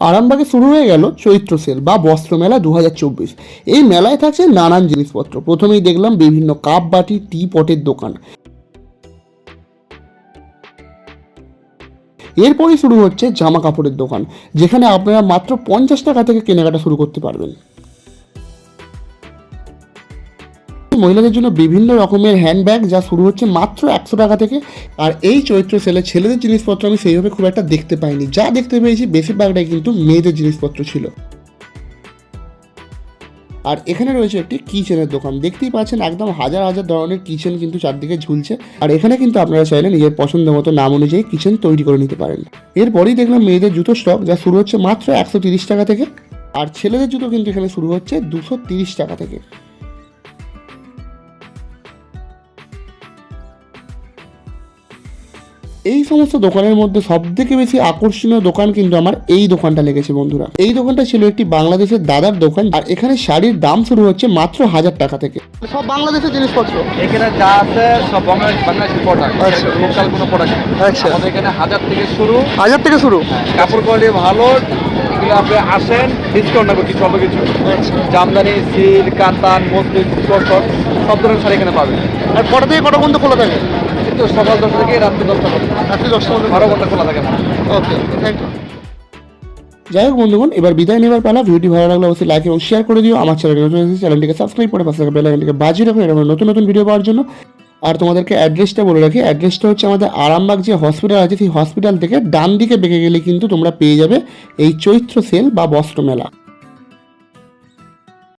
আরামবাগে শুরু হয়ে গেল চৈত্র সেল বা বস্ত্র মেলা দু হাজার চব্বিশ। এই মেলায় থাকছে নানান জিনিসপত্র। প্রথমেই দেখলাম বিভিন্ন কাপ বাটি, টি পটের দোকান। এরপরই শুরু হচ্ছে জামা কাপড়ের দোকান, যেখানে আপনারা মাত্র পঞ্চাশ টাকা থেকে কেনাকাটা শুরু করতে পারবেন। মহিলাদের জন্য বিভিন্ন রকমের হ্যান্ডব্যাগ যা শুরু হচ্ছে মাত্র একশো টাকা থেকে। আর এই চৈত্র সেলে ছেলেদের জিনিসপত্র আমি সেইভাবে খুব একটা দেখতে পাইনি। যা দেখতে পেয়েছি বেশিরভাগটাই কিন্তু মেয়েদের জিনিসপত্র ছিল। আর এখানে রয়েছে একটি কিচেনের দোকান। দেখতেই পাচ্ছেন একদম হাজার হাজার ধরনের কিচেন কিন্তু চারদিকে ঝুলছে। আর এখানে কিন্তু আপনারা চাইলে নিজের পছন্দ মতো নাম অনুযায়ী কিচেন তৈরি করে নিতে পারেন। এরপরেই দেখলাম মেয়েদের জুতো স্টক যা শুরু হচ্ছে মাত্র একশো টাকা থেকে। আর ছেলেদের জুতো কিন্তু এখানে শুরু হচ্ছে দুশো টাকা থেকে। এই সমস্ত দোকানের মধ্যে সব থেকে বেশি আকর্ষণীয় দোকান কিন্তু আমার এই দোকানটা লেগেছে বন্ধুরা। এই দোকানটা ছিল একটি বাংলাদেশের দাদার দোকান আর এখানে শাড়ির দাম শুরু হচ্ছে মাত্র হাজার টাকা থেকে। সব বাংলাদেশের জিনিসপত্র। এখানে যা আছে সব বাংলাদেশ বাংলাদেশি প্রোডাক্ট আচ্ছা। লোকাল কোনো প্রোডাক্ট আচ্ছা। আমাদের এখানে হাজার থেকে শুরু। হাজার থেকে শুরু? কাপড় কোয়ালিটি ভালো এগুলো আপনি আসেন ডিসকাউন্ট না কিছু অল্প কিছু। আচ্ছা। জামদানি সিল্ক কাতান মসলিন সব ধরনের শাড়ি এখানে পাবেন। আর কটা থেকে কটা পর্যন্ত খোলা থাকে? কিন্তু সকাল দশটা থেকে রাত্রি দশটা পর্যন্ত। রাত্রি দশটা পর্যন্ত। বারো ঘণ্টা খোলা থাকে না। ওকে থ্যাংক ইউ যাই হোক বন্ধুগণ এবার বিদায় নেবার পালা। ভিডিওটি ভালো লাগলে অবশ্যই লাইক এবং শেয়ার করে দিও। আমার চ্যানেলটি নতুন এসেছে চ্যানেলটিকে সাবস্ক্রাইব করে পাশে থাকা বেল আইকনটিকে বাজিয়ে রাখো। এরকম নতুন নতুন ভিডিও পাওয়ার জন্য। আর তোমাদেরকে অ্যাড্রেসটা বলে রাখি অ্যাড্রেসটা হচ্ছে আমাদের আরামবাগ যে হসপিটাল আছে সেই হসপিটাল থেকে ডান দিকে বেঁকে গেলে কিন্তু তোমরা পেয়ে যাবে এই চৈত্র সেল বা বস্ত্র মেলা।